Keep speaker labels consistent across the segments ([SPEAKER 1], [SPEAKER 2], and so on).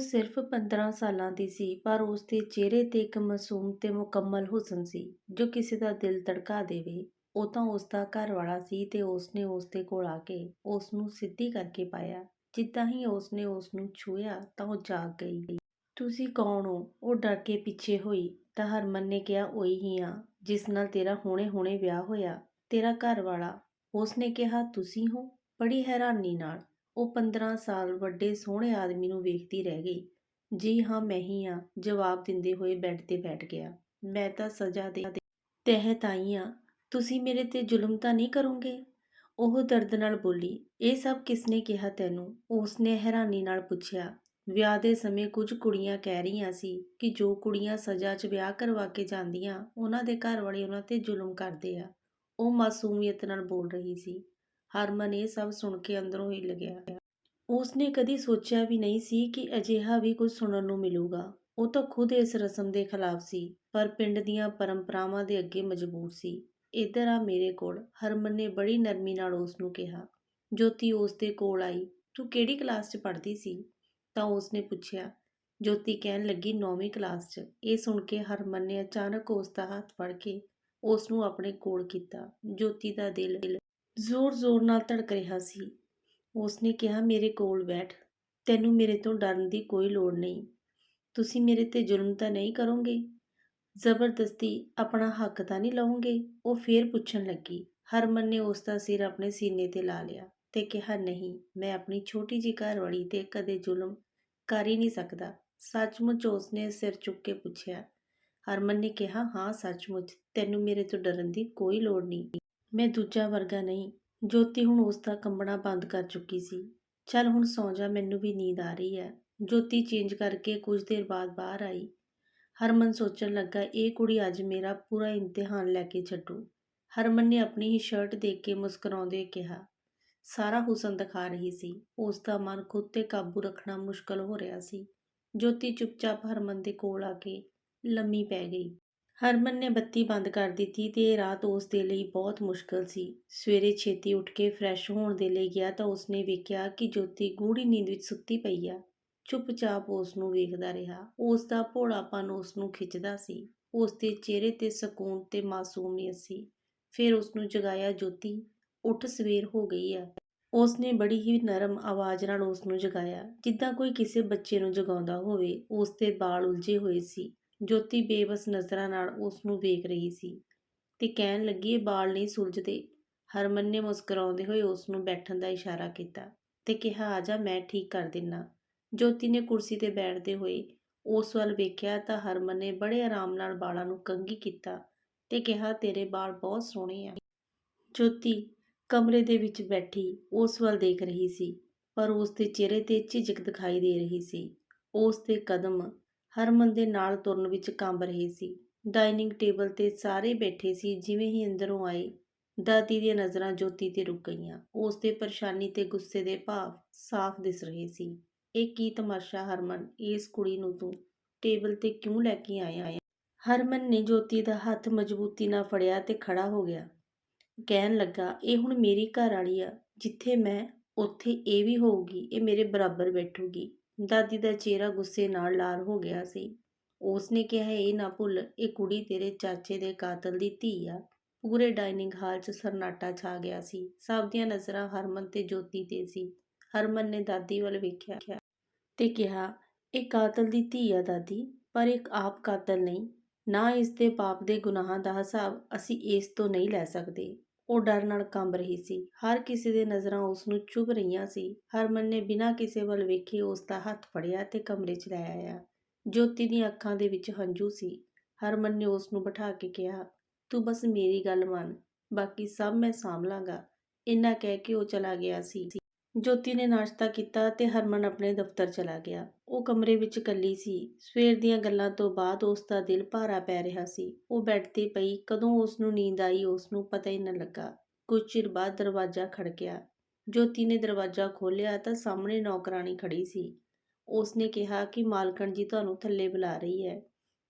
[SPEAKER 1] ਸਿਰਫ 15 ਸਾਲਾਂ ਦੀ ਸੀ, ਪਰ ਉਸ ਦੇ ਚਿਹਰੇ ਤੇ ਇੱਕ ਮਾਸੂਮ ਤੇ ਮੁਕੰਮਲ ਹੁਸਨ ਸੀ, ਜੋ ਕਿਸੇ ਦਾ ਦਿਲ ਧੜਕਾ ਦੇਵੇ। ਉਹ ਤਾਂ ਉਸ ਦਾ ਘਰ ਵਾਲਾ ਸੀ ਤੇ ਉਸਨੇ ਉਸ ਦੇ ਕੋਲ ਆ ਕੇ ਉਸ ਨੂੰ ਸਿੱਧੀ ਕਰਕੇ ਪਾਇਆ। ਜਿੱਦਾਂ ਹੀ ਉਸਨੇ ਉਸ ਨੂੰ ਛੂਹਿਆ, ਤਾਂ ਉਹ ਜਾਗ ਗਈ। ਤੁਸੀਂ ਕੌਣ ਹੋ? ਉਹ ਡਰ ਕੇ ਪਿੱਛੇ ਹੋਈ। ਤਾਂ ਹਰਮਨ ਨੇ ਕਿਹਾ, ਉਹੀ ਹੀ ਆ ਜਿਸ ਨਾਲ ਤੇਰਾ ਹੁਣੇ-ਹੁਣੇ ਵਿਆਹ ਹੋਇਆ, ਤੇਰਾ ਘਰ ਵਾਲਾ ਉਸਨੇ ਕਿਹਾ, ਤੁਸੀਂ ਹੋ? ਬੜੀ ਹੈਰਾਨੀ ਨਾਲ। ਉਹ 15 ਸਾਲ ਵੱਡੇ ਸੋਹਣੇ ਆਦਮੀ ਨੂੰ ਵੇਖਦੀ ਰਹਿ ਗਈ। ਜੀ ਹਾਂ, ਮੈਂ ਹੀ ਆ ਜਵਾਬ ਦਿੰਦੇ ਹੋਏ ਬੈੱਡ ਤੇ ਬੈਠ ਗਿਆ। ਮੈਂ ਤਾਂ ਸਜ਼ਾ ਦੇ ਤਹਿਤ ਆਈ ਆ ਤੁਸੀਂ ਮੇਰੇ ਤੇ ਜ਼ੁਲਮ ਤਾਂ ਨਹੀਂ ਕਰੋਗੇ? ਉਹ ਦਰਦ ਨਾਲ ਬੋਲੀ। ਇਹ ਸਭ ਕਿਸਨੇ ਕਿਹਾ ਤੈਨੂੰ? ਉਸਨੇ ਹੈਰਾਨੀ ਨਾਲ ਪੁੱਛਿਆ। ਵਿਆਹ ਦੇ ਸਮੇਂ ਕੁਝ ਕੁੜੀਆਂ ਕਹਿ ਰਹੀਆਂ ਸੀ ਕਿ ਜੋ ਕੁੜੀਆਂ ਸਜ਼ਾ 'ਚ ਵਿਆਹ ਕਰਵਾ ਕੇ ਜਾਂਦੀਆਂ, ਉਹਨਾਂ ਦੇ ਘਰ ਵਾਲੇ ਉਹਨਾਂ ਤੇ ਜ਼ੁਲਮ ਕਰਦੇ ਆ। ਉਹ ਮਾਸੂਮੀਅਤ ਨਾਲ ਬੋਲ ਰਹੀ ਸੀ। ਹਰਮਨ ਇਹ ਸਭ ਸੁਣ ਕੇ ਅੰਦਰੋਂ ਹਿੱਲ ਗਿਆ। ਉਸਨੇ ਕਦੀ ਸੋਚਿਆ ਵੀ ਨਹੀਂ ਸੀ ਕਿ ਅਜਿਹਾ ਵੀ ਕੁਝ ਸੁਣਨ ਨੂੰ ਮਿਲੂਗਾ। ਉਹ ਤਾਂ ਖੁਦ ਇਸ ਰਸਮ ਦੇ ਖਿਲਾਫ ਸੀ, ਪਰ ਪਿੰਡ ਦੀਆਂ ਪਰੰਪਰਾਵਾਂ ਦੇ ਅੱਗੇ ਮਜਬੂਰ ਸੀ। ਇੱਧਰ ਆ ਮੇਰੇ ਕੋਲ, ਹਰਮਨ ਨੇ ਬੜੀ ਨਰਮੀ ਨਾਲ ਉਸ ਨੂੰ ਕਿਹਾ। ਜੋਤੀ ਉਸ ਦੇ ਕੋਲ ਆਈ। ਤੂੰ ਕਿਹੜੀ ਕਲਾਸ 'ਚ ਪੜ੍ਹਦੀ ਸੀ? ਤਾਂ ਉਸਨੇ ਪੁੱਛਿਆ। ਜੋਤੀ ਕਹਿਣ ਲੱਗੀ 9ਵੀਂ ਕਲਾਸ 'ਚ। ਇਹ ਸੁਣ ਕੇ ਹਰਮਨ ਨੇ ਅਚਾਨਕ ਉਸ ਦਾ ਹੱਥ ਫੜ ਕੇ ਉਸ ਨੂੰ ਆਪਣੇ ਕੋਲ ਕੀਤਾ। ਜੋਤੀ ਦਾ ਦਿਲ ਜ਼ੋਰ-ਜ਼ੋਰ ਨਾਲ ਧੜਕ ਰਿਹਾ ਸੀ। ਉਸਨੇ ਕਿਹਾ, ਮੇਰੇ ਕੋਲ ਬੈਠ। ਤੈਨੂੰ ਮੇਰੇ ਤੋਂ ਡਰਨ ਦੀ ਕੋਈ ਲੋੜ ਨਹੀਂ। ਤੁਸੀਂ ਮੇਰੇ ਤੇ ਜ਼ੁਲਮ ਤਾਂ ਨਹੀਂ ਕਰੋਗੇ। ਜ਼ਬਰਦਸਤੀ ਆਪਣਾ ਹੱਕ ਤਾਂ ਨਹੀਂ ਲਓਗੇ। ਉਹ ਫੇਰ ਪੁੱਛਣ ਲੱਗੀ। ਹਰਮਨ ਨੇ ਉਸ ਦਾ ਸਿਰ ਆਪਣੇ ਸੀਨੇ ਤੇ ਲਾ ਲਿਆ ਤੇ ਕਿਹਾ, ਨਹੀਂ, ਮੈਂ ਆਪਣੀ ਛੋਟੀ ਜਿਹੀ ਘਰਵਾਲੀ ਤੇ ਕਦੇ ਜ਼ੁਲਮ ਕਰ ਹੀ ਨਹੀਂ ਸਕਦਾ। ਸੱਚਮੁੱਚ ਉਸਨੇ ਸਿਰ ਚੁੱਕ ਕੇ ਪੁੱਛਿਆ। ਹਰਮਨ ਨੇ ਕਿਹਾ, ਹਾਂ, ਸੱਚਮੁੱਚ। ਤੈਨੂੰ ਮੇਰੇ ਤੋਂ ਡਰਨ ਦੀ ਕੋਈ ਲੋੜ ਨਹੀਂ। ਮੈਂ ਦੂਜਾ ਵਰਗਾ ਨਹੀਂ। ਜੋਤੀ ਹੁਣ ਉਸ ਦਾ ਕੰਬਣਾ ਬੰਦ ਕਰ ਚੁੱਕੀ ਸੀ। ਚੱਲ ਹੁਣ ਸੌਂ ਜਾ, ਮੈਨੂੰ ਵੀ ਨੀਂਦ ਆ ਰਹੀ ਹੈ। ਜੋਤੀ ਚੇਂਜ ਕਰਕੇ ਕੁਝ ਦੇਰ ਬਾਅਦ ਬਾਹਰ ਆਈ। ਹਰਮਨ ਸੋਚਣ ਲੱਗਾ, ਇਹ ਕੁੜੀ ਅੱਜ ਮੇਰਾ ਪੂਰਾ ਇਮਤਿਹਾਨ ਲੈ ਕੇ ਛੱਡੂ। ਹਰਮਨ ਨੇ ਆਪਣੀ ਹੀ ਸ਼ਰਟ ਦੇਖ ਕੇ ਮੁਸਕਰਾਉਂਦੇ ਕਿਹਾ, ਸਾਰਾ ਹੁਸਨ ਦਿਖਾ ਰਹੀ ਸੀ। ਉਸ ਦਾ ਮਨ ਖੁਦ ਤੇ ਕਾਬੂ ਰੱਖਣਾ ਮੁਸ਼ਕਲ ਹੋ ਰਿਹਾ ਸੀ। ਜੋਤੀ ਚੁੱਪਚਾਪ ਹਰਮਨ ਦੇ ਕੋਲ ਆ ਕੇ ਲੰਮੀ ਪੈ ਗਈ। ਹਰਮਨ ਨੇ ਬੱਤੀ ਬੰਦ ਕਰ ਦਿੱਤੀ ਤੇ ਇਹ ਰਾਤ ਉਸ ਦੇ ਲਈ ਬਹੁਤ ਮੁਸ਼ਕਲ ਸੀ। ਸਵੇਰੇ ਛੇਤੀ ਉੱਠ ਕੇ ਫਰੈਸ਼ ਹੋਣ ਦੇ ਲਈ ਗਿਆ ਤਾਂ ਉਸਨੇ ਵੇਖਿਆ ਕਿ ਜੋਤੀ ਗੂੜੀ ਨੀਂਦ ਵਿੱਚ ਸੁੱਤੀ ਪਈ ਆ। ਚੁੱਪਚਾਪ ਉਸ ਨੂੰ ਵੇਖਦਾ ਰਿਹਾ। ਉਸ ਦਾ ਭੋਲਾਪਨ ਉਸ ਨੂੰ ਖਿੱਚਦਾ ਸੀ। ਉਸ ਦੇ ਚਿਹਰੇ ਤੇ ਸਕੂਨ ਤੇ ਮਾਸੂਮੀਅਤ ਸੀ। ਫਿਰ ਉਸ ਨੂੰ ਜਗਾਇਆ, ਜੋਤੀ, ਉੱਠ, ਸਵੇਰ ਹੋ ਗਈ ਆ। ਉਸ ਨੇ ਬੜੀ ਹੀ ਨਰਮ ਆਵਾਜ਼ ਨਾਲ ਉਸ ਨੂੰ ਜਗਾਇਆ। ਜਿੱਦਾਂ ਕੋਈ ਕਿਸੇ ਬੱਚੇ ਨੂੰ ਜਗਾਉਂਦਾ ਹੋਵੇ ਉਸ ਦੇ ਵਾਲ ਉਲਝੇ ਹੋਏ ਸੀ। ਜੋਤੀ ਬੇਬਸ ਨਜ਼ਰਾਂ ਨਾਲ ਉਸ ਨੂੰ ਵੇਖ ਰਹੀ ਸੀ ਤੇ ਕਹਿਣ ਲੱਗੀ, ਇਹ ਵਾਲ ਨਹੀਂ ਸੁਲਝਦੇ। ਹਰਮਨ ਨੇ ਮੁਸਕਰਾਉਂਦੇ ਹੋਏ ਉਸ ਨੂੰ ਬੈਠਣ ਦਾ ਇਸ਼ਾਰਾ ਕੀਤਾ ਤੇ ਕਿਹਾ, ਆ ਜਾ, ਮੈਂ ਠੀਕ ਕਰ ਦਿੰਨਾ। ਜੋਤੀ ਨੇ ਕੁਰਸੀ ਤੇ ਬੈਠਦੇ ਹੋਏ ਉਸ ਵੱਲ ਵੇਖਿਆ ਤਾਂ ਹਰਮਨ ਨੇ ਬੜੇ ਆਰਾਮ ਨਾਲ ਬਾਲਾਂ ਨੂੰ ਕੰਘੀ ਕੀਤਾ ਤੇ ਕਿਹਾ, ਤੇਰੇ ਬਾਲ ਬਹੁਤ ਸੋਹਣੇ ਆ। ਜੋਤੀ ਕਮਰੇ ਦੇ ਵਿੱਚ ਬੈਠੀ ਉਸ ਵੱਲ ਦੇਖ ਰਹੀ ਸੀ, ਪਰ ਉਸ ਦੇ ਚਿਹਰੇ ਤੇ ਝਿਜਕ ਦਿਖਾਈ ਦੇ ਰਹੀ ਸੀ। ਉਸ ਦੇ ਕਦਮ ਹਰਮਨ ਦੇ ਨਾਲ ਤੁਰਨ ਵਿੱਚ ਕੰਬ ਰਹੇ ਸੀ। ਡਾਈਨਿੰਗ ਟੇਬਲ ਤੇ ਸਾਰੇ ਬੈਠੇ ਸੀ, ਜਿਵੇਂ ਹੀ ਅੰਦਰੋਂ ਆਏ, ਦਾਦੀ ਦੀਆਂ ਨਜ਼ਰਾਂ ਜੋਤੀ ਤੇ ਰੁਕ ਗਈਆਂ। ਉਸ 'ਤੇ ਪਰੇਸ਼ਾਨੀ ਤੇ ਗੁੱਸੇ ਦੇ ਭਾਵ ਸਾਫ਼ ਦਿਸ ਰਹੇ ਸੀ। ਇਹ ਕੀ ਤਮਾਸ਼ਾ ਹਰਮਨ, ਇਸ ਕੁੜੀ ਨੂੰ ਤੂੰ ਟੇਬਲ ਤੇ ਕਿਉਂ ਲੈ ਕੇ ਆਇਆ ਹਰਮਨ ਨੇ ਜੋਤੀ ਦਾ ਹੱਥ ਮਜ਼ਬੂਤੀ ਨਾਲ ਫੜਿਆ ਤੇ ਖੜਾ ਹੋ ਗਿਆ। ਕਹਿਣ ਲੱਗਾ, ਇਹ ਹੁਣ ਮੇਰੀ ਘਰ ਵਾਲੀ ਆ, ਜਿੱਥੇ ਮੈਂ, ਉੱਥੇ ਇਹ ਵੀ ਹੋਊਗੀ, ਇਹ ਮੇਰੇ ਬਰਾਬਰ ਬੈਠੂਗੀ। ਦਾਦੀ ਦਾ ਚਿਹਰਾ ਗੁੱਸੇ ਨਾਲ ਲਾਲ ਹੋ ਗਿਆ ਸੀ। ਉਸਨੇ ਕਿਹਾ, ਇਹ ਨਾ ਭੁੱਲ, ਇਹ ਕੁੜੀ ਤੇਰੇ ਚਾਚੇ ਦੇ ਕਾਤਲ ਦੀ ਧੀ ਆ। ਪੂਰੇ ਡਾਈਨਿੰਗ ਹਾਲ 'ਚ ਸਰਨਾਟਾ ਛਾ ਗਿਆ ਸੀ। ਸਭ ਦੀਆਂ ਨਜ਼ਰਾਂ ਹਰਮਨ ਤੇ ਜੋਤੀ ਤੇ ਸੀ। ਹਰਮਨ ਨੇ ਦਾਦੀ ਵੱਲ ਵੇਖਿਆ ਤੇ ਕਿਹਾ, ਇਹ ਕਾਤਲ ਦੀ ਧੀ ਆ ਦਾਦੀ, ਪਰ ਇੱਕ ਆਪ ਕਾਤਲ ਨਹੀਂ। ਨਾ ਇਸ ਦੇ ਪਾਪ ਦੇ ਗੁਨਾਹਾਂ ਦਾ ਹਿਸਾਬ ਅਸੀਂ ਇਸ ਤੋਂ ਨਹੀਂ ਲੈ ਸਕਦੇ। ਉਹ ਡਰ ਨਾਲ ਕੰਬ ਰਹੀ ਸੀ। ਹਰ ਕਿਸੇ ਦੇ ਨਜ਼ਰਾਂ ਉਸ ਨੂੰ ਚੁਭ ਰਹੀਆਂ ਸੀ। ਹਰਮਨ ਨੇ ਬਿਨਾਂ ਕਿਸੇ ਵੱਲ ਵੇਖੇ ਉਸ ਦਾ ਹੱਥ ਫੜਿਆ ਤੇ ਕਮਰੇ 'ਚ ਲੈ ਆਇਆ। ਜੋਤੀ ਦੀਆਂ ਅੱਖਾਂ ਦੇ ਵਿੱਚ ਹੰਝੂ ਸੀ। ਹਰਮਨ ਨੇ ਉਸ ਨੂੰ ਬਿਠਾ ਕੇ ਕਿਹਾ, ਤੂੰ ਬਸ ਮੇਰੀ ਗੱਲ ਮੰਨ, ਬਾਕੀ ਸਭ ਮੈਂ ਸਾਂਭ ਲਾਂਗਾ। ਇੰਨਾ ਕਹਿ ਕੇ ਉਹ ਚਲਾ ਗਿਆ ਸੀ। ਜੋਤੀ ਨੇ ਨਾਸ਼ਤਾ ਕੀਤਾ ਤੇ ਹਰਮਨ ਆਪਣੇ ਦਫ਼ਤਰ ਚਲਾ ਗਿਆ। ਉਹ ਕਮਰੇ ਵਿੱਚ ਇਕੱਲੀ ਸੀ। ਸਵੇਰ ਦੀਆਂ ਗੱਲਾਂ ਤੋਂ ਬਾਅਦ ਉਸ ਦਾ ਦਿਲ ਭਾਰਾ ਪੈ ਰਿਹਾ ਸੀ। ਉਹ ਬੈੱਡ ਤੇ ਪਈ। ਕਦੋਂ ਉਸ ਨੂੰ ਨੀਂਦ ਆਈ ਉਸ ਨੂੰ ਪਤਾ ਹੀ ਨਾ ਲੱਗਾ। ਕੁਝ ਚਿਰ ਬਾਅਦ ਦਰਵਾਜ਼ਾ ਖੜਕਿਆ। ਜੋਤੀ ਨੇ ਦਰਵਾਜ਼ਾ ਖੋਲ੍ਹਿਆ ਤਾਂ ਸਾਹਮਣੇ ਨੌਕਰਾਨੀ ਖੜੀ ਸੀ। ਉਸ ਨੇ ਕਿਹਾ ਕਿ ਮਾਲਕਣ ਜੀ ਤੁਹਾਨੂੰ ਥੱਲੇ ਬੁਲਾ ਰਹੀ ਹੈ।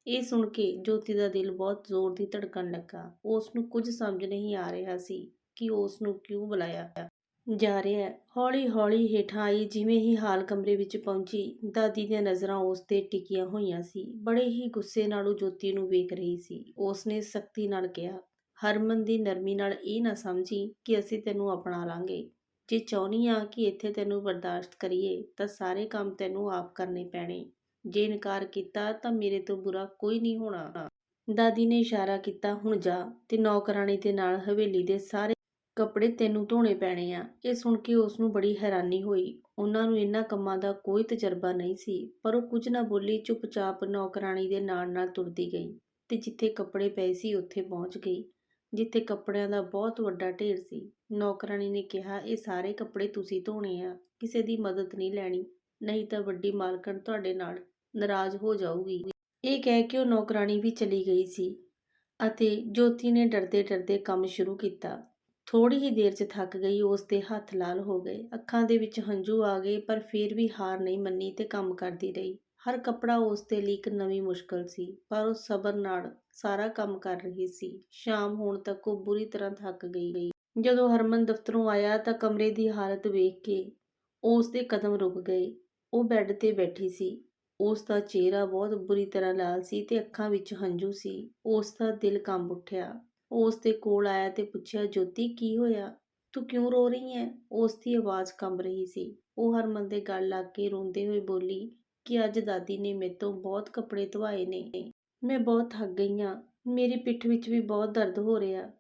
[SPEAKER 1] ਇਹ ਸੁਣ ਕੇ ਜੋਤੀ ਦਾ ਦਿਲ ਬਹੁਤ ਜ਼ੋਰ ਦੀ ਧੜਕਣ ਲੱਗਾ। ਉਸ ਨੂੰ ਕੁਝ ਸਮਝ ਨਹੀਂ ਆ ਰਿਹਾ ਸੀ ਕਿ ਉਸ ਨੂੰ ਕਿਉਂ ਬੁਲਾਇਆ। ਜਾ ਰਿਹਾ ਹੈ। ਹੌਲੀ-ਹੌਲੀ ਹੇਠਾਂ ਆਈ ਜਿਵੇਂ ਹੀ ਹਾਲ ਕਮਰੇ ਵਿੱਚ ਪਹੁੰਚੀ, ਦਾਦੀ ਦੀਆਂ ਨਜ਼ਰਾਂ ਉਸ ਤੇ ਟਿਕੀਆਂ ਹੋਈਆਂ ਸੀ। ਬੜੇ ਹੀ ਗੁੱਸੇ ਨਾਲ ਉਹ ਜੋਤੀ ਨੂੰ ਵੇਖ ਰਹੀ ਸੀ। ਉਸਨੇ ਸਖਤੀ ਨਾਲ ਕਿਹਾ, ਹਰਮਨ ਦੀ ਨਰਮੀ ਨਾਲ ਇਹ ਨਾ ਸਮਝੀ ਕਿ ਅਸੀਂ ਤੈਨੂੰ ਅਪਣਾ ਲਾਂਗੇ। ਜੇ ਚਾਹੁੰਦੀ ਆ ਕਿ ਇੱਥੇ ਤੈਨੂੰ ਬਰਦਾਸ਼ਤ ਕਰੀਏ, ਤਾਂ ਸਾਰੇ ਕੰਮ ਤੈਨੂੰ ਆਪ ਕਰਨੇ ਪੈਣੇ। ਜੇ ਇਨਕਾਰ ਕੀਤਾ, ਤਾਂ ਮੇਰੇ ਤੋਂ ਬੁਰਾ ਕੋਈ ਨਹੀਂ ਹੋਣਾ। ਦਾਦੀ ਨੇ ਇਸ਼ਾਰਾ ਕੀਤਾ, ਹੁਣ ਜਾ ਤੇ ਨੌਕਰਾਣੀ ਦੇ ਨਾਲ ਹਵੇਲੀ ਦੇ ਸਾਰੇ ਕੱਪੜੇ ਤੈਨੂੰ ਧੋਣੇ ਪੈਣੇ ਆ। ਇਹ ਸੁਣ ਕੇ ਉਸ ਨੂੰ ਬੜੀ ਹੈਰਾਨੀ ਹੋਈ। ਉਹਨਾਂ ਨੂੰ ਇਹਨਾਂ ਕੰਮਾਂ ਦਾ ਕੋਈ ਤਜਰਬਾ ਨਹੀਂ ਸੀ, ਪਰ ਉਹ ਕੁਝ ਨਾ ਬੋਲੀ ਚੁੱਪਚਾਪ ਨੌਕਰਾਣੀ ਦੇ ਨਾਲ ਨਾਲ ਤੁਰਦੀ ਗਈ ਤੇ ਜਿੱਥੇ ਕੱਪੜੇ ਪਏ ਸੀ ਉੱਥੇ ਪਹੁੰਚ ਗਈ, ਜਿੱਥੇ ਕੱਪੜਿਆਂ ਦਾ ਬਹੁਤ ਵੱਡਾ ਢੇਰ ਸੀ। ਨੌਕਰਾਣੀ ਨੇ ਕਿਹਾ, ਇਹ ਸਾਰੇ ਕੱਪੜੇ ਤੁਸੀਂ ਧੋਣੇ ਆ, ਕਿਸੇ ਦੀ ਮਦਦ ਨਹੀਂ ਲੈਣੀ, ਨਹੀਂ ਤਾਂ ਵੱਡੀ ਮਾਲਕਣ ਤੁਹਾਡੇ ਨਾਲ ਨਾਰਾਜ਼ ਹੋ ਜਾਊਗੀ ਇਹ ਕਹਿ ਕੇ ਉਹ ਨੌਕਰਾਣੀ ਵੀ ਚਲੀ ਗਈ ਸੀ ਅਤੇ ਜੋਤੀ ਨੇ ਡਰਦੇ ਡਰਦੇ ਕੰਮ ਸ਼ੁਰੂ ਕੀਤਾ। ਥੋੜੀ ਹੀ ਦੇਰ 'ਚ ਥੱਕ ਗਈ, ਉਸ ਦੇ ਹੱਥ ਲਾਲ ਹੋ ਗਏ। ਅੱਖਾਂ ਦੇ ਵਿੱਚ ਹੰਝੂ ਆ ਗਏ, ਪਰ ਫਿਰ ਵੀ ਹਾਰ ਨਹੀਂ ਮੰਨੀ ਤੇ ਕੰਮ ਕਰਦੀ ਰਹੀ। ਹਰ ਕੱਪੜਾ ਉਸ ਦੇ ਲਈ ਇੱਕ ਨਵੀਂ ਮੁਸ਼ਕਲ ਸੀ, ਪਰ ਉਹ ਸਬਰ ਨਾਲ ਸਾਰਾ ਕੰਮ ਕਰ ਰਹੀ ਸੀ। ਸ਼ਾਮ ਹੋਣ ਤੱਕ ਉਹ ਬੁਰੀ ਤਰ੍ਹਾਂ ਥੱਕ ਗਈ ਗਈ। ਜਦੋਂ ਹਰਮਨ ਦਫ਼ਤਰੋਂ ਆਇਆ ਤਾਂ ਕਮਰੇ ਦੀ ਹਾਲਤ ਵੇਖ ਕੇ ਉਸ ਦੇ ਕਦਮ ਰੁਕ ਗਏ। ਉਹ ਬੈੱਡ ਤੇ ਬੈਠੀ ਸੀ। ਉਸ ਦਾ ਚਿਹਰਾ ਬਹੁਤ ਬੁਰੀ ਤਰ੍ਹਾਂ ਲਾਲ ਸੀ ਤੇ ਅੱਖਾਂ ਵਿੱਚ ਹੰਝੂ ਸੀ। ਉਸ ਦਾ ਦਿਲ ਕੰਬ ਉੱਠਿਆ। ਉਹ ਉਸ ਦੇ ਕੋਲ ਆਇਆ ਤੇ ਪੁੱਛਿਆ, ਜੋਤੀ, ਕੀ ਹੋਇਆ? ਤੂੰ ਕਿਉਂ ਰੋ ਰਹੀ ਹੈ ਉਸ ਦੀ ਆਵਾਜ਼ ਕੰਬ ਰਹੀ ਸੀ। ਉਹ ਹਰਮਨ ਦੇ ਗਲ ਲੱਗ ਕੇ ਰੋਂਦੇ ਹੋਏ ਬੋਲੀ, ਕਿ ਅੱਜ ਦਾਦੀ ਨੇ ਮੇਰੇ ਤੋਂ ਬਹੁਤ ਕੱਪੜੇ ਧਵਾਏ ਨੇ। ਮੈਂ ਬਹੁਤ ਥੱਕ ਗਈ ਹਾਂ ਮੇਰੀ ਪਿੱਠ ਵਿੱਚ ਵੀ ਬਹੁਤ ਦਰਦ ਹੋ ਰਿਹਾ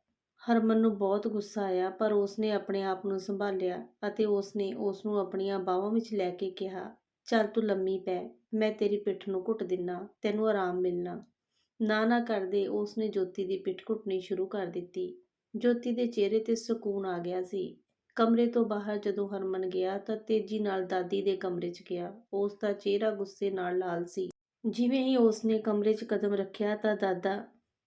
[SPEAKER 1] ਹਰਮਨ ਨੂੰ ਬਹੁਤ ਗੁੱਸਾ ਆਇਆ, ਪਰ ਉਸਨੇ ਆਪਣੇ ਆਪ ਨੂੰ ਸੰਭਾਲਿਆ ਅਤੇ ਉਸਨੇ ਉਸ ਨੂੰ ਆਪਣੀਆਂ ਬਾਹਾਂ ਵਿੱਚ ਲੈ ਕੇ ਕਿਹਾ, ਚੱਲ ਤੂੰ ਲੰਮੀ ਪੈ। ਮੈਂ ਤੇਰੀ ਪਿੱਠ ਨੂੰ ਘੁੱਟ ਦਿੰਨਾ। ਤੈਨੂੰ ਆਰਾਮ ਮਿਲਣਾ। ਨਾ ਨਾ ਕਰਦੇ ਉਸਨੇ ਜੋਤੀ ਦੀ ਪਿੱਠ ਘੁੱਟਣੀ ਸ਼ੁਰੂ ਕਰ ਦਿੱਤੀ। ਜੋਤੀ ਦੇ ਚਿਹਰੇ ਤੇ ਸਕੂਨ ਆ ਗਿਆ ਸੀ। ਕਮਰੇ ਤੋਂ ਬਾਹਰ ਜਦੋਂ ਹਰਮਨ ਗਿਆ ਤਾਂ ਤੇਜ਼ੀ ਨਾਲ ਦਾਦੀ ਦੇ ਕਮਰੇ 'ਚ ਗਿਆ। ਉਸ ਦਾ ਚਿਹਰਾ ਗੁੱਸੇ ਨਾਲ ਲਾਲ ਸੀ। ਜਿਵੇਂ ਹੀ ਉਸ ਨੇ ਕਮਰੇ 'ਚ ਕਦਮ ਰੱਖਿਆ ਤਾਂ ਦਾਦਾ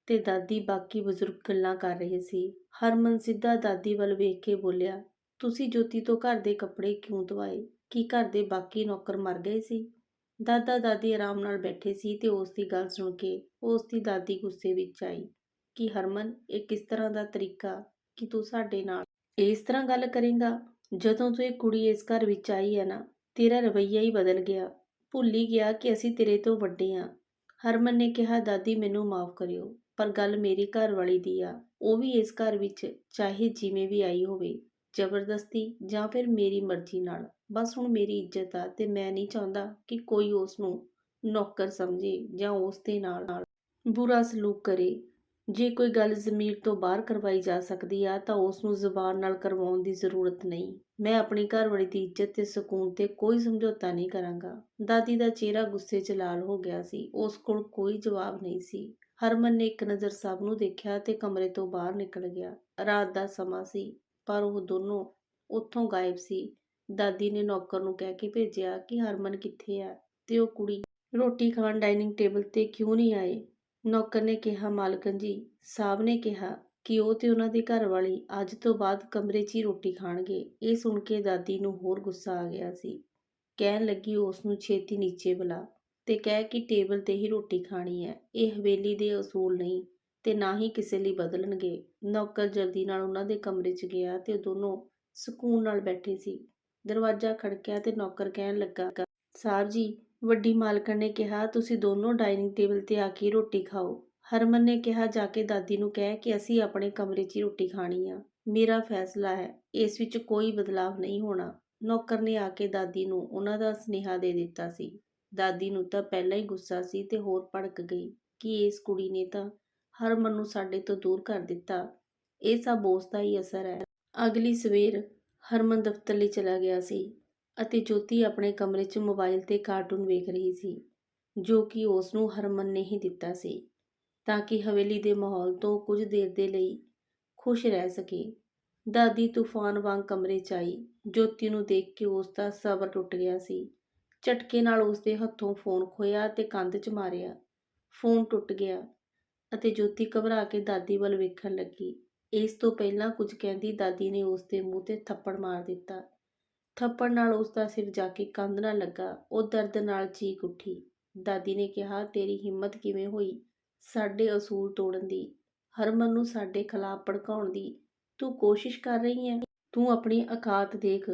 [SPEAKER 1] ਤੇ ਦਾਦੀ ਬਾਕੀ ਬਜ਼ੁਰਗ ਗੱਲਾਂ ਕਰ ਰਹੇ ਸੀ। ਹਰਮਨ ਸਿੱਧਾ ਦਾਦੀ ਵੱਲ ਵੇਖ ਕੇ ਬੋਲਿਆ, ਤੁਸੀਂ ਜੋਤੀ ਤੋਂ ਘਰ ਦੇ ਕੱਪੜੇ ਕਿਉਂ ਧਵਾਏ ਕੀ ਘਰ ਦੇ ਬਾਕੀ ਨੌਕਰ ਮਰ ਗਏ ਸੀ? ਦਾਦਾ ਦਾਦੀ ਆਰਾਮ ਨਾਲ ਬੈਠੇ ਸੀ ਤੇ ਉਸ ਦੀ ਗੱਲ ਸੁਣ ਕੇ ਉਸ ਦੀ ਦਾਦੀ ਗੁੱਸੇ ਵਿੱਚ ਆਈ ਕਿ ਹਰਮਨ, ਇਹ ਕਿਸ ਤਰ੍ਹਾਂ ਦਾ ਤਰੀਕਾ ਕਿ ਤੂੰ ਸਾਡੇ ਨਾਲ ਇਸ ਤਰ੍ਹਾਂ ਗੱਲ ਕਰੇਂਗਾ? ਜਦੋਂ ਤੂੰ ਇਹ ਕੁੜੀ ਇਸ ਘਰ ਵਿੱਚ ਆਈ ਹੈ ਨਾ, ਤੇਰਾ ਰਵੱਈਆ ਹੀ ਬਦਲ ਗਿਆ। ਭੁੱਲ ਹੀ ਗਿਆ ਕਿ ਅਸੀਂ ਤੇਰੇ ਤੋਂ ਵੱਡੇ ਹਾਂ। ਹਰਮਨ ਨੇ ਕਿਹਾ, ਦਾਦੀ, ਮੈਨੂੰ ਮਾਫ ਕਰਿਓ, ਪਰ ਗੱਲ ਮੇਰੀ ਘਰ ਵਾਲੀ ਦੀ ਆ। ਉਹ ਵੀ ਇਸ ਘਰ ਵਿੱਚ ਚਾਹੇ ਜਿਵੇਂ ਵੀ ਆਈ ਹੋਵੇ, ਜ਼ਬਰਦਸਤੀ ਜਾਂ ਫਿਰ ਮੇਰੀ ਮਰਜ਼ੀ ਨਾਲ। ਬਸ ਹੁਣ ਮੇਰੀ ਇੱਜ਼ਤ ਆ ਤੇ ਮੈਂ ਨਹੀਂ ਚਾਹੁੰਦਾ ਕਿ ਕੋਈ ਉਸ ਨੂੰ ਨੌਕਰ ਸਮਝੇ ਜਾਂ ਉਸ ਦੇ ਨਾਲ ਨਾਲ ਬੁਰਾ ਸਲੂਕ ਕਰੇ। ਜੇ ਕੋਈ ਗੱਲ ਜ਼ਮੀਰ ਤੋਂ ਬਾਹਰ ਕਰਵਾਈ ਜਾ ਸਕਦੀ ਆ ਤਾਂ ਉਸ ਨੂੰ ਜ਼ੁਬਾਨ ਨਾਲ ਕਰਵਾਉਣ ਦੀ ਜ਼ਰੂਰਤ ਨਹੀਂ। ਮੈਂ ਆਪਣੀ ਘਰਵਾਲੀ ਦੀ ਇੱਜ਼ਤ ਤੇ ਸਕੂਨ ਤੇ ਕੋਈ ਸਮਝੌਤਾ ਨਹੀਂ ਕਰਾਂਗਾ। ਦਾਦੀ ਦਾ ਚਿਹਰਾ ਗੁੱਸੇ 'ਚ ਲਾਲ ਹੋ ਗਿਆ ਸੀ। ਉਸ ਕੋਲ ਕੋਈ ਜਵਾਬ ਨਹੀਂ ਸੀ। ਹਰਮਨ ਨੇ ਇੱਕ ਨਜ਼ਰ ਸਭ ਨੂੰ ਦੇਖਿਆ ਤੇ ਕਮਰੇ ਤੋਂ ਬਾਹਰ ਨਿਕਲ ਗਿਆ। ਰਾਤ ਦਾ ਸਮਾਂ ਸੀ, ਪਰ ਉਹ ਦੋਨੋਂ ਉੱਥੋਂ ਗਾਇਬ ਸੀ। ਦਾਦੀ ਨੇ ਨੌਕਰ ਨੂੰ ਕਹਿ ਕੇ ਭੇਜਿਆ ਕਿ ਹਰਮਨ ਕਿੱਥੇ ਆ ਤੇ ਉਹ ਕੁੜੀ ਰੋਟੀ ਖਾਣ ਡਾਈਨਿੰਗ ਟੇਬਲ ਤੇ ਕਿਉਂ ਨਹੀਂ ਆਏ। ਨੌਕਰ ਨੇ ਕਿਹਾ, ਮਾਲਕਨ ਜੀ, ਸਾਹਿਬ ਨੇ ਕਿਹਾ ਕਿ ਉਹ ਤੇ ਉਹਨਾਂ ਦੇ ਘਰ ਵਾਲੀ ਅੱਜ ਤੋਂ ਬਾਅਦ ਕਮਰੇ 'ਚ ਹੀ ਰੋਟੀ ਖਾਣਗੇ। ਇਹ ਸੁਣ ਕੇ ਦਾਦੀ ਨੂੰ ਹੋਰ ਗੁੱਸਾ ਆ ਗਿਆ ਸੀ। ਕਹਿਣ ਲੱਗੀ, ਉਸ ਨੂੰ ਛੇਤੀ ਨੀਚੇ ਬੁਲਾ ਤੇ ਕਹਿ ਕਿ ਟੇਬਲ ਤੇ ਹੀ ਰੋਟੀ ਖਾਣੀ ਹੈ। ਇਹ ਹਵੇਲੀ ਦੇ ਅਸੂਲ ਨਹੀਂ ਤੇ ਨਾ ਹੀ ਕਿਸੇ ਲਈ ਬਦਲਣਗੇ। ਨੌਕਰ ਜਲਦੀ ਨਾਲ ਉਹਨਾਂ ਦੇ ਕਮਰੇ 'ਚ ਗਿਆ ਤੇ ਦੋਨੋਂ ਸਕੂਨ ਨਾਲ ਬੈਠੇ ਸੀ। ਦਰਵਾਜ਼ਾ ਖੜਕਿਆ ਤੇ ਨੌਕਰ ਕਹਿਣ ਲੱਗਾ, ਸਾਹਿਬ ਜੀ, ਵੱਡੀ ਮਾਲਕਣ ਨੇ ਕਿਹਾ, ਤੁਸੀਂ ਦੋਨੋਂ ਡਾਈਨਿੰਗ ਟੇਬਲ ਤੇ ਆ ਕੇ ਰੋਟੀ ਖਾਓ। ਹਰਮਨ ਨੇ ਕਿਹਾ, ਜਾ ਕੇ ਦਾਦੀ ਨੂੰ ਕਹਿ ਕਿ ਅਸੀਂ ਆਪਣੇ ਕਮਰੇ 'ਚ ਰੋਟੀ ਖਾਣੀ ਆ। ਮੇਰਾ ਫੈਸਲਾ ਹੈ, ਇਸ ਵਿੱਚ ਕੋਈ ਬਦਲਾਵ ਨਹੀਂ ਹੋਣਾ। ਨੌਕਰ ਨੇ ਆ ਕੇ ਦਾਦੀ ਨੂੰ ਉਹਨਾਂ ਦਾ ਸੁਨੇਹਾ ਦੇ ਦਿੱਤਾ ਸੀ। ਦਾਦੀ ਨੂੰ ਤਾਂ ਪਹਿਲਾਂ ਹੀ ਗੁੱਸਾ ਸੀ ਤੇ ਹੋਰ ਭੜਕ ਗਈ ਕਿ ਇਸ ਕੁੜੀ ਨੇ ਤਾਂ ਹਰਮਨ ਨੂੰ ਸਾਡੇ ਤੋਂ ਦੂਰ ਕਰ ਦਿੱਤਾ। ਇਹ ਸਭ ਉਸ ਦਾ ਹੀ ਅਸਰ ਹੈ। ਅਗਲੀ ਸਵੇਰ ਹਰਮਨ ਦਫ਼ਤਰ ਲਈ ਚਲਾ ਗਿਆ ਸੀ ਅਤੇ ਜੋਤੀ ਆਪਣੇ ਕਮਰੇ 'ਚ ਮੋਬਾਈਲ ਤੇ ਕਾਰਟੂਨ ਵੇਖ ਰਹੀ ਸੀ, ਜੋ ਕਿ ਉਸ ਨੂੰ ਹਰਮਨ ਨੇ ਹੀ ਦਿੱਤਾ ਸੀ, ਤਾਂ ਕਿ ਹਵੇਲੀ ਦੇ ਮਾਹੌਲ ਤੋਂ ਕੁਝ ਦੇਰ ਦੇ ਲਈ ਖੁਸ਼ ਰਹਿ ਸਕੇ। ਦਾਦੀ ਤੂਫਾਨ ਵਾਂਗ ਕਮਰੇ 'ਚ ਆਈ, ਜੋਤੀ ਨੂੰ ਦੇਖ ਕੇ ਉਸ ਦਾ ਸਬਰ ਟੁੱਟ ਗਿਆ ਸੀ। ਝਟਕੇ ਨਾਲ ਉਸ ਦੇ ਹੱਥੋਂ ਫੋਨ ਖੋਇਆ ਤੇ ਕੰਧ 'ਚ ਮਾਰਿਆ। ਫੋਨ ਟੁੱਟ ਗਿਆ ਅਤੇ ਜੋਤੀ ਘਬਰਾ ਕੇ ਦਾਦੀ ਵੱਲ ਵੇਖਣ ਲੱਗੀ। ਇਸ ਤੋਂ ਪਹਿਲਾਂ ਕੁਝ ਕਹਿੰਦੀ ਦਾਦੀ ਨੇ ਉਸ ਦੇ ਮੂੰਹ ਤੇ ਥੱਪੜ ਮਾਰ ਦਿੱਤਾ। ਥੱਪੜ ਨਾਲ ਉਸ ਦਾ ਸਿਰ ਜਾ ਕੇ ਕੰਧ ਨਾਲ ਲੱਗਾ। ਉਹ ਦਰਦ ਨਾਲ ਚੀਕ ਉੱਠੀ। ਦਾਦੀ ਨੇ ਕਿਹਾ, ਤੇਰੀ ਹਿੰਮਤ ਕਿਵੇਂ ਹੋਈ? ਸਾਡੇ ਅਸੂਲ ਤੋੜਨ ਦੀ। ਹਰਮਨ ਨੂੰ ਸਾਡੇ ਖਿਲਾਫ ਭੜਕਾਉਣ ਦੀ। ਤੂੰ ਕੋਸ਼ਿਸ਼ ਕਰ ਰਹੀ ਹੈ। ਤੂੰ ਆਪਣੀ ਔਕਾਤ ਦੇਖ।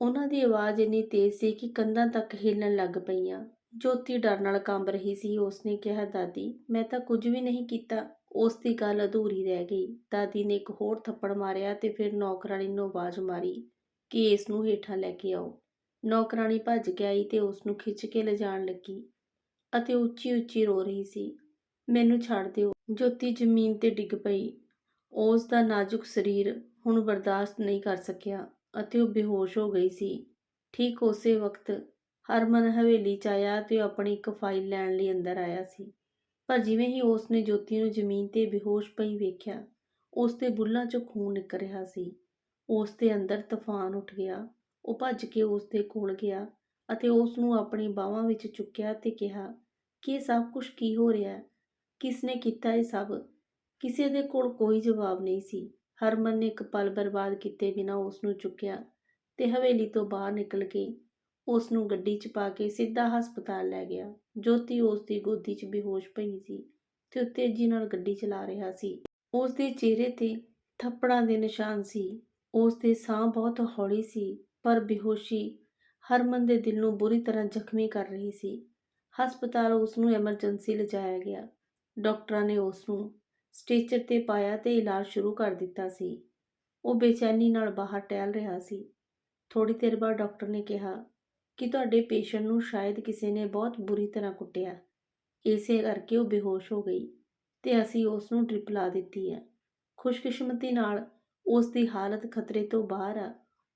[SPEAKER 1] ਉਹਨਾਂ ਦੀ ਆਵਾਜ਼ ਇੰਨੀ ਤੇਜ਼ ਸੀ ਕਿ ਕੰਧਾਂ ਤੱਕ ਹਿੱਲਣ ਲੱਗ ਪਈਆਂ। ਜੋਤੀ ਡਰ ਨਾਲ ਕੰਬ ਰਹੀ ਸੀ। ਉਸਨੇ ਕਿਹਾ, ਦਾਦੀ, ਮੈਂ ਤਾਂ ਕੁਝ ਵੀ ਨਹੀਂ ਕੀਤਾ। ਉਸ ਦੀ ਗੱਲ ਅਧੂਰੀ ਰਹਿ ਗਈ। ਦਾਦੀ ਨੇ ਇੱਕ ਹੋਰ ਥੱਪੜ ਮਾਰਿਆ ਤੇ ਫਿਰ ਨੌਕਰਾਣੀ ਨੂੰ ਆਵਾਜ਼ ਮਾਰੀ ਕਿ ਇਸ ਨੂੰ ਹੇਠਾਂ ਲੈ ਕੇ ਆਓ। ਨੌਕਰਾਣੀ ਭੱਜ ਕੇ ਆਈ ਤੇ ਉਸ ਨੂੰ ਖਿੱਚ ਕੇ ਲਿਜਾਣ ਲੱਗੀ ਅਤੇ ਉੱਚੀ ਉੱਚੀ ਰੋ ਰਹੀ ਸੀ। ਮੈਨੂੰ ਛੱਡ ਦਿਓ ਜੋਤੀ ਜ਼ਮੀਨ ਤੇ ਡਿੱਗ ਪਈ। ਉਸ ਦਾ ਨਾਜ਼ੁਕ ਸਰੀਰ ਹੁਣ ਬਰਦਾਸ਼ਤ ਨਹੀਂ ਕਰ ਸਕਿਆ ਅਤੇ ਉਹ ਬੇਹੋਸ਼ ਹੋ ਗਈ ਸੀ। ਠੀਕ ਉਸੇ ਵਕਤ ਹਰਮਨ ਹਵੇਲੀ 'ਚ ਆਇਆ ਤੇ ਉਹ ਆਪਣੀ ਇੱਕ ਫਾਈਲ ਲੈਣ ਲਈ ਅੰਦਰ ਆਇਆ ਸੀ। ਪਰ ਜਿਵੇਂ ਹੀ ਉਸ ਨੇ ਜੋਤੀ ਨੂੰ ਜ਼ਮੀਨ ਤੇ ਬੇਹੋਸ਼ ਪਈ ਵੇਖਿਆ ਉਸ ਦੇ ਬੁੱਲ੍ਹਾਂ 'ਚੋਂ ਖੂਨ ਨਿਕਲ ਰਿਹਾ ਸੀ। ਉਸ ਦੇ ਅੰਦਰ ਤੂਫਾਨ ਉੱਠ ਗਿਆ। ਉਹ ਭੱਜ ਕੇ ਉਸ ਦੇ ਕੋਲ ਗਿਆ ਅਤੇ ਉਸ ਨੂੰ ਆਪਣੀ ਬਾਹਾਂ ਵਿੱਚ ਚੁੱਕਿਆ ਤੇ ਕਿਹਾ, ਕਿ ਇਹ ਸਭ ਕੁਝ ਕੀ ਹੋ ਰਿਹਾ ਹੈ? ਕਿਸ ਨੇ ਕੀਤਾ ਇਹ ਸਭ? ਕਿਸੇ ਦੇ ਕੋਲ ਕੋਈ ਜਵਾਬ ਨਹੀਂ ਸੀ। ਹਰਮਨ ਨੇ ਇੱਕ ਪਲ ਬਰਬਾਦ ਕੀਤੇ ਬਿਨਾਂ ਉਸ ਨੂੰ ਚੁੱਕਿਆ ਤੇ ਹਵੇਲੀ ਤੋਂ ਬਾਹਰ ਨਿਕਲ ਕੇ ਉਸ ਨੂੰ ਗੱਡੀ 'ਚ ਪਾ ਕੇ ਸਿੱਧਾ ਹਸਪਤਾਲ ਲੈ ਗਿਆ। ਜੋਤੀ ਉਸ ਦੀ ਗੋਦੀ 'ਚ ਬੇਹੋਸ਼ ਪਈ ਸੀ ਤੇ ਉਹ ਤੇਜ਼ੀ ਨਾਲ ਗੱਡੀ ਚਲਾ ਰਿਹਾ ਸੀ। ਉਸ ਦੇ ਚਿਹਰੇ ਤੇ ਥੱਪੜਾਂ ਦੇ ਨਿਸ਼ਾਨ ਸੀ। ਉਸ ਦੇ ਸਾਹ ਬਹੁਤ ਹੌਲੀ ਸੀ, ਪਰ ਬੇਹੋਸ਼ੀ ਹਰਮਨ ਦੇ ਦਿਲ ਨੂੰ ਬੁਰੀ ਤਰ੍ਹਾਂ ਜ਼ਖਮੀ ਕਰ ਰਹੀ ਸੀ। ਹਸਪਤਾਲ ਉਸ ਨੂੰ ਐਮਰਜੈਂਸੀ ਲਿਜਾਇਆ ਗਿਆ। ਡਾਕਟਰਾਂ ਨੇ ਉਸ ਨੂੰ ਸਟ੍ਰੈਚਰ ਤੇ ਪਾਇਆ ਤੇ ਇਲਾਜ ਸ਼ੁਰੂ ਕਰ ਦਿੱਤਾ ਸੀ। ਉਹ ਬੇਚੈਨੀ ਨਾਲ ਬਾਹਰ ਟਹਿਲ ਰਿਹਾ ਸੀ। ਥੋੜੀ ਦੇਰ ਬਾਅਦ ਡਾਕਟਰ ਨੇ ਕਿਹਾ ਕਿ ਤੁਹਾਡੇ ਪੇਸ਼ੈਂਟ ਨੂੰ ਸ਼ਾਇਦ ਕਿਸੇ ਨੇ ਬਹੁਤ ਬੁਰੀ ਤਰ੍ਹਾਂ ਕੁੱਟਿਆ। ਇਸੇ ਕਰਕੇ ਉਹ ਬੇਹੋਸ਼ ਹੋ ਗਈ ਤੇ ਅਸੀਂ ਉਸ ਨੂੰ ਡ੍ਰਿਪ ਲਾ ਦਿੱਤੀ ਹੈ। ਖੁਸ਼ਕਿਸਮਤੀ ਨਾਲ ਉਸ ਦੀ ਹਾਲਤ ਖਤਰੇ ਤੋਂ ਬਾਹਰ ਆ।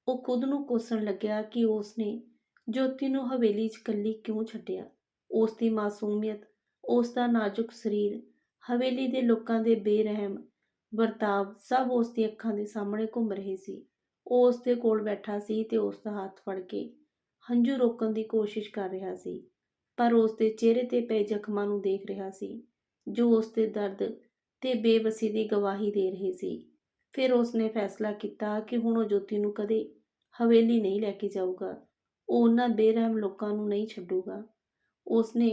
[SPEAKER 1] ਉਹ ਖੁਦ ਨੂੰ ਕੋਸਣ ਲੱਗਿਆ ਕਿ ਉਸ ਨੇ ਜੋਤੀ ਨੂੰ ਹਵੇਲੀ 'ਚ ਇਕੱਲੀ ਕਿਉਂ ਛੱਡਿਆ? ਉਸ ਦੀ ਮਾਸੂਮੀਅਤ, ਉਸ ਦਾ ਨਾਜ਼ੁਕ ਸਰੀਰ, ਹਵੇਲੀ ਦੇ ਲੋਕਾਂ ਦੇ ਬੇਰਹਿਮ ਵਰਤਾਵ ਸਭ ਉਸ ਦੀ ਅੱਖਾਂ ਦੇ ਸਾਹਮਣੇ ਘੁੰਮ ਰਹੇ ਸੀ। ਉਹ ਉਸ ਦੇ ਕੋਲ ਬੈਠਾ ਸੀ ਤੇ ਉਸ ਦਾ ਹੱਥ ਫੜ ਕੇ ਹੰਝੂ ਰੋਕਣ ਦੀ ਕੋਸ਼ਿਸ਼ ਕਰ ਰਿਹਾ ਸੀ, ਪਰ ਉਸ ਦੇ ਚਿਹਰੇ ਤੇ ਪਏ ਜ਼ਖਮਾਂ ਨੂੰ ਦੇਖ ਰਿਹਾ ਸੀ, ਜੋ ਉਸ ਦੇ ਦਰਦ ਤੇ ਬੇਬਸੀ ਦੀ ਗਵਾਹੀ ਦੇ ਰਹੇ ਸੀ। ਫਿਰ ਉਸ ਨੇ ਫੈਸਲਾ ਕੀਤਾ ਕਿ ਹੁਣ ਉਹ ਜੋਤੀ ਨੂੰ ਕਦੇ ਹਵੇਲੀ ਨਹੀਂ ਲੈ ਕੇ ਜਾਊਗਾ, ਉਹ ਉਹਨਾਂ ਬੇਰਹਿਮ ਲੋਕਾਂ ਨੂੰ ਨਹੀਂ ਛੱਡੂਗਾ। ਉਸ ਨੇ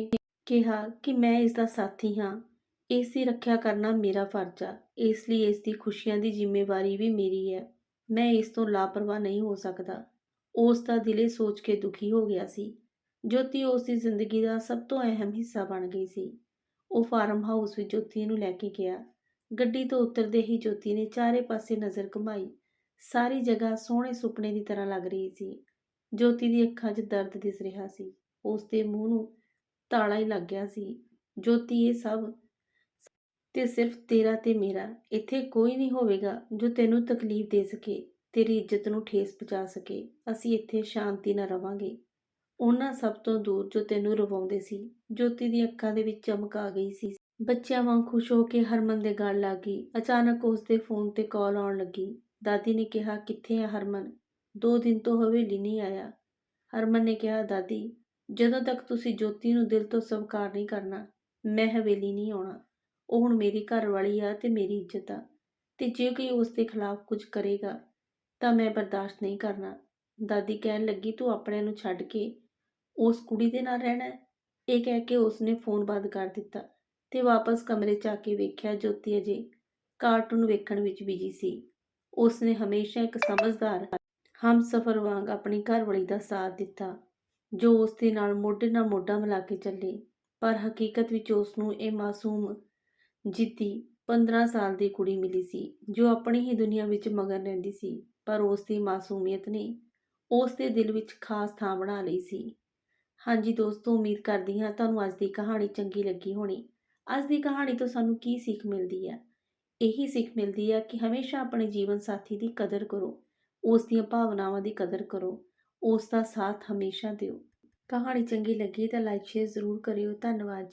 [SPEAKER 1] ਕਿਹਾ ਕਿ ਮੈਂ ਇਸ ਦਾ ਸਾਥੀ ਹਾਂ ਇਸ ਦੀ ਰੱਖਿਆ ਕਰਨਾ ਮੇਰਾ ਫਰਜ਼ ਆ, ਇਸ ਲਈ ਇਸ ਦੀ ਖੁਸ਼ੀਆਂ ਦੀ ਜ਼ਿੰਮੇਵਾਰੀ ਵੀ ਮੇਰੀ ਹੈ, ਮੈਂ ਇਸ ਤੋਂ ਲਾਪਰਵਾਹ ਨਹੀਂ ਹੋ ਸਕਦਾ। ਉਸ ਦਾ ਦਿਲੇ ਸੋਚ ਕੇ ਦੁਖੀ ਹੋ ਗਿਆ ਸੀ, ਜੋਤੀ ਉਸ ਦੀ ਜ਼ਿੰਦਗੀ ਦਾ ਸਭ ਤੋਂ ਅਹਿਮ ਹਿੱਸਾ ਬਣ ਗਈ ਸੀ। ਉਹ ਫਾਰਮ ਹਾਊਸ ਵਿੱਚ ਜੋਤੀ ਨੂੰ ਲੈ ਕੇ ਗਿਆ। ਗੱਡੀ ਤੋਂ ਉਤਰਦੇ ਹੀ ਜੋਤੀ ਨੇ ਚਾਰੇ ਪਾਸੇ ਨਜ਼ਰ ਘੁਮਾਈ। ਸਾਰੀ ਜਗ੍ਹਾ ਸੋਹਣੇ ਸੁਪਨੇ ਦੀ ਤਰ੍ਹਾਂ ਲੱਗ ਰਹੀ ਸੀ। ਜੋਤੀ ਦੀ ਅੱਖਾਂ 'ਚ ਦਰਦ ਦਿਸ ਰਿਹਾ ਸੀ। ਉਸ ਦੇ ਮੂੰਹ ਨੂੰ ਤਾਲਾ ਹੀ ਲੱਗ ਗਿਆ ਸੀ। ਜੋਤੀ, ਇਹ ਸਭ ਤੇ ਸਿਰਫ ਤੇਰਾ ਤੇ ਮੇਰਾ। ਇੱਥੇ ਕੋਈ ਨਹੀਂ ਹੋਵੇਗਾ ਜੋ ਤੈਨੂੰ ਤਕਲੀਫ ਦੇ ਸਕੇ। ਤੇਰੀ ਇੱਜ਼ਤ ਨੂੰ ਠੇਸ ਪਹੁੰਚਾ ਸਕੇ। ਅਸੀਂ ਇੱਥੇ ਸ਼ਾਂਤੀ ਨਾਲ ਰਵਾਂਗੇ। ਉਹਨਾਂ ਸਭ ਤੋਂ ਦੂਰ ਜੋ ਤੈਨੂੰ ਰਵਾਉਂਦੇ ਸੀ, ਜੋਤੀ ਦੀ ਅੱਖਾਂ ਦੇ ਵਿੱਚ ਚਮਕ ਆ ਗਈ ਸੀ। ਬੱਚਿਆਂ ਵਾਂਗ ਖੁਸ਼ ਹੋ ਕੇ ਹਰਮਨ ਦੇ ਗਲ ਲੱਗ ਗਈ। ਅਚਾਨਕ ਉਸ ਦੇ ਫੋਨ ਤੇ ਕਾਲ ਆਉਣ ਲੱਗੀ। ਦਾਦੀ ਨੇ ਕਿਹਾ, ਕਿੱਥੇ ਹੈ ਹਰਮਨ? ਦੋ ਦਿਨ ਤੋਂ ਹਵੇਲੀ ਨਹੀਂ ਆਇਆ। ਹਰਮਨ ਨੇ ਕਿਹਾ, ਦਾਦੀ, ਜਦੋਂ ਤੱਕ ਤੁਸੀਂ ਜੋਤੀ ਨੂੰ ਦਿਲ ਤੋਂ ਸਵੀਕਾਰ ਨਹੀਂ ਕਰਨਾ, ਮੈਂ ਹਵੇਲੀ ਨਹੀਂ ਆਉਣਾ। ਉਹ ਹੁਣ ਮੇਰੀ ਘਰ ਵਾਲੀ ਆ ਤੇ ਮੇਰੀ ਇੱਜ਼ਤ ਆ। ਤੇ ਜੇ ਕੋਈ ਉਸ ਦੇ ਖਿਲਾਫ ਕੁਝ ਕਰੇਗਾ ਤਾਂ ਮੈਂ ਬਰਦਾਸ਼ਤ ਨਹੀਂ ਕਰਨਾ। ਦਾਦੀ ਕਹਿਣ ਲੱਗੀ, ਤੂੰ ਆਪਣਿਆਂ ਨੂੰ ਛੱਡ ਕੇ ਉਸ ਕੁੜੀ ਦੇ ਨਾਲ ਰਹਿਣਾ ਹੈ। ਇਹ ਕਹਿ ਕੇ ਉਸਨੇ ਫੋਨ ਬੰਦ ਕਰ ਦਿੱਤਾ ਤੇ ਵਾਪਸ ਕਮਰੇ 'ਚ ਆ ਕੇ ਵੇਖਿਆ, ਜੋਤੀ ਅਜੇ ਕਾਰਟੂਨ ਵੇਖਣ ਵਿੱਚ ਬਿਜ਼ੀ ਸੀ। ਉਸਨੇ ਹਮੇਸ਼ਾ ਇੱਕ ਸਮਝਦਾਰ, ਹਮਸਫਰ ਵਾਂਗ ਆਪਣੀ ਘਰਵਾਲੀ ਦਾ ਸਾਥ ਦਿੱਤਾ, ਜੋ ਉਸ ਦੇ ਨਾਲ ਮੋਢੇ ਨਾਲ ਮੋਢਾ ਮਿਲਾ ਕੇ ਚੱਲੇ। ਪਰ ਹਕੀਕਤ ਵਿੱਚ ਉਸ ਨੂੰ ਇਹ ਮਾਸੂਮ ਜਿੱਦੀ 15 ਸਾਲ ਦੀ ਕੁੜੀ ਮਿਲੀ ਸੀ, ਜੋ ਆਪਣੀ ਹੀ ਦੁਨੀਆ ਵਿੱਚ ਮਗਨ ਰਹਿੰਦੀ ਸੀ। ਪਰ ਉਸ ਦੀ ਮਾਸੂਮੀਅਤ ਨੇ ਉਸ ਦੇ ਦਿਲ ਵਿੱਚ ਖਾਸ ਥਾਂ ਬਣਾ ਲਈ ਸੀ। ਹਾਂਜੀ ਦੋਸਤੋ, ਉਮੀਦ ਕਰਦੀ ਹਾਂ ਤੁਹਾਨੂੰ ਅੱਜ ਦੀ ਕਹਾਣੀ ਚੰਗੀ ਲੱਗੀ ਹੋਣੀ। ਅੱਜ ਦੀ ਕਹਾਣੀ ਤੋਂ ਸਾਨੂੰ ਕੀ ਸਿੱਖ ਮਿਲਦੀ ਹੈ? ਇਹੀ ਸਿੱਖ ਮਿਲਦੀ ਹੈ ਕਿ ਹਮੇਸ਼ਾ ਆਪਣੇ ਜੀਵਨ ਸਾਥੀ ਦੀ ਕਦਰ ਕਰੋ ਉਸ ਦੀਆਂ ਭਾਵਨਾਵਾਂ ਦੀ ਕਦਰ ਕਰੋ ਉਸ ਦਾ ਸਾਥ ਹਮੇਸ਼ਾ ਦਿਓ। ਕਹਾਣੀ ਚੰਗੀ ਲੱਗੀ ਤਾਂ ਲਾਈਕ ਸ਼ੇਅਰ ਜ਼ਰੂਰ ਕਰਿਓ। ਧੰਨਵਾਦ ਜੀ।